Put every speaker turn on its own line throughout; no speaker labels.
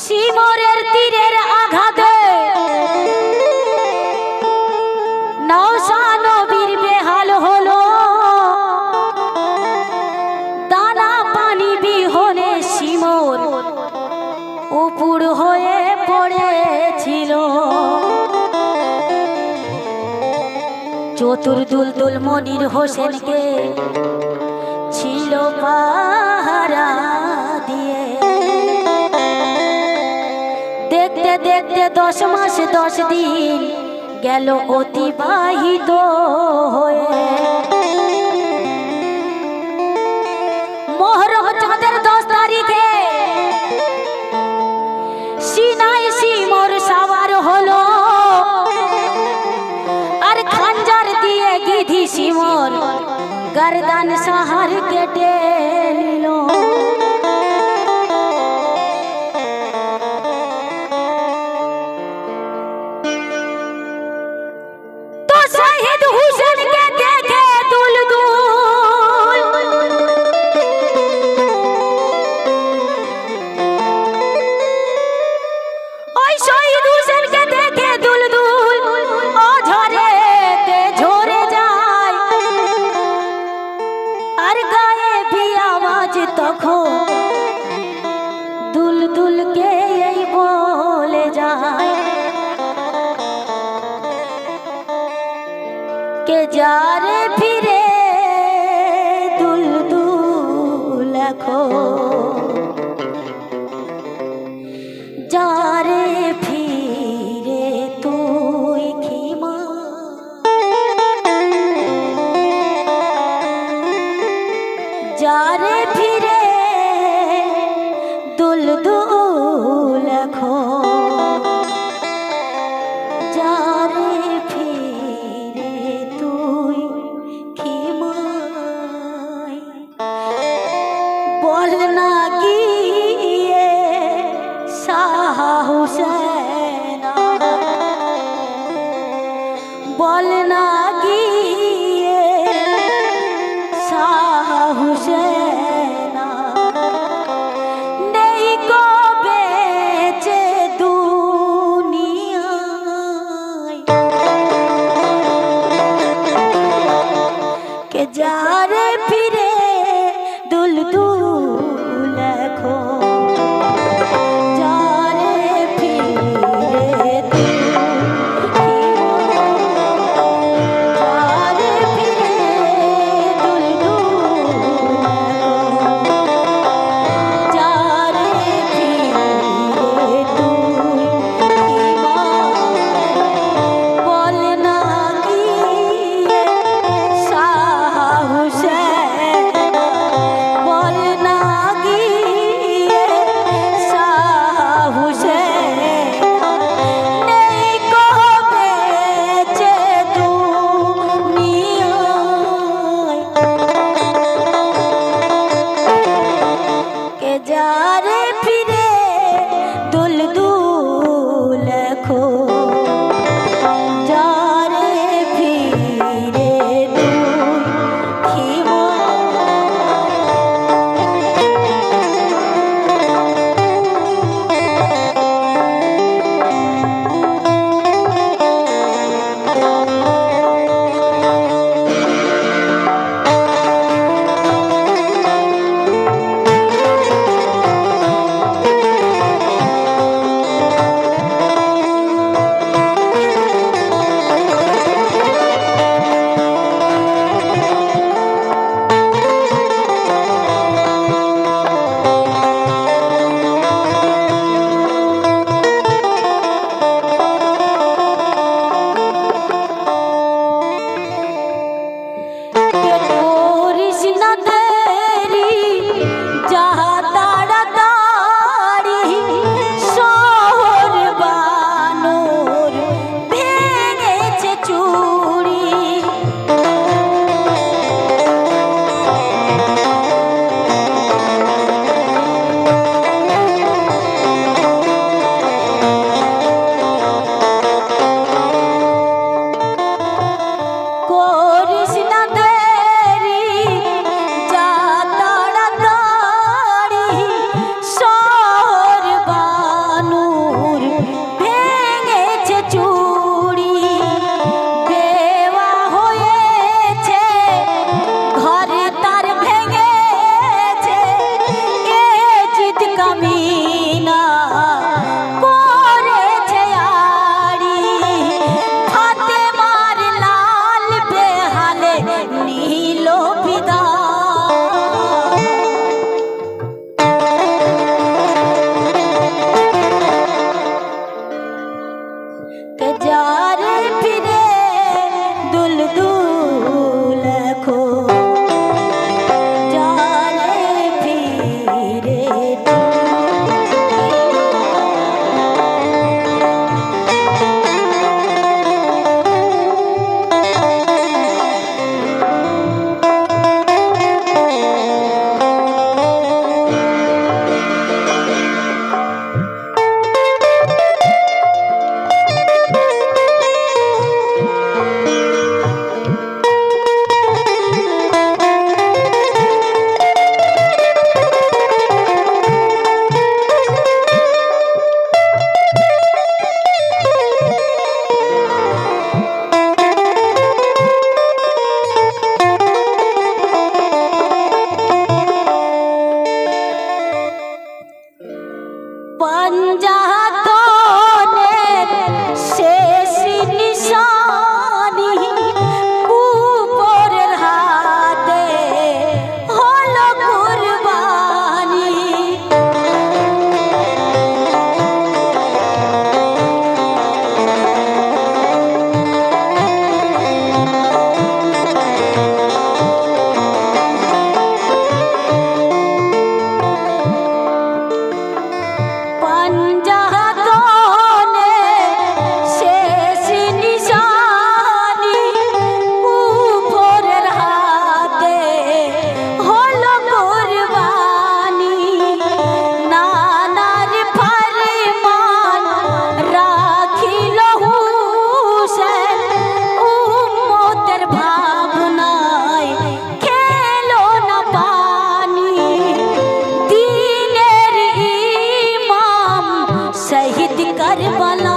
শিমরের তীরের আঘাতে। নৌসানবীর বেহাল হলো। দানা পানি শিমর হয়ে পড়েছিল। মনির হোসেনকে ছিল পাহারা দিয়ে। দেখতে দশ মাস দশ দিন গেল অতিবাহিত হয়ে। মোহর চাঁদের দশ তারিখে शहीद कर करबला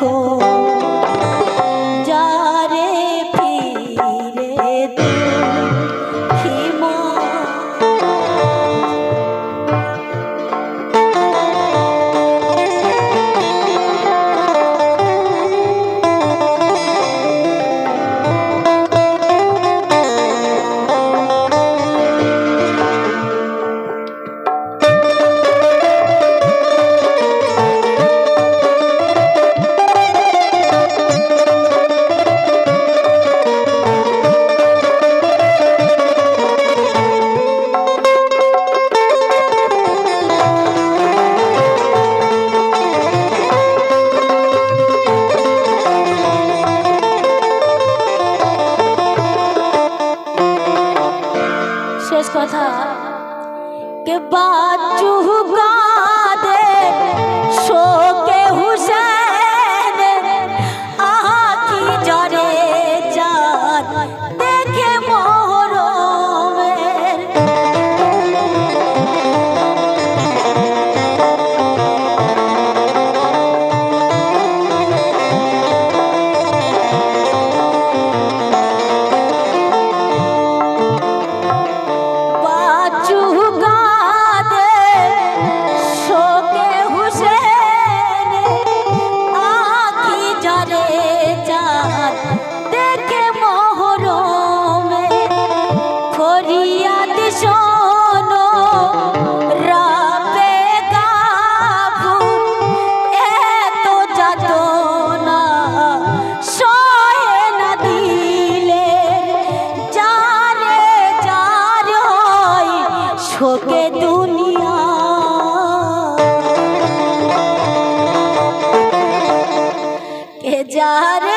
call. Hare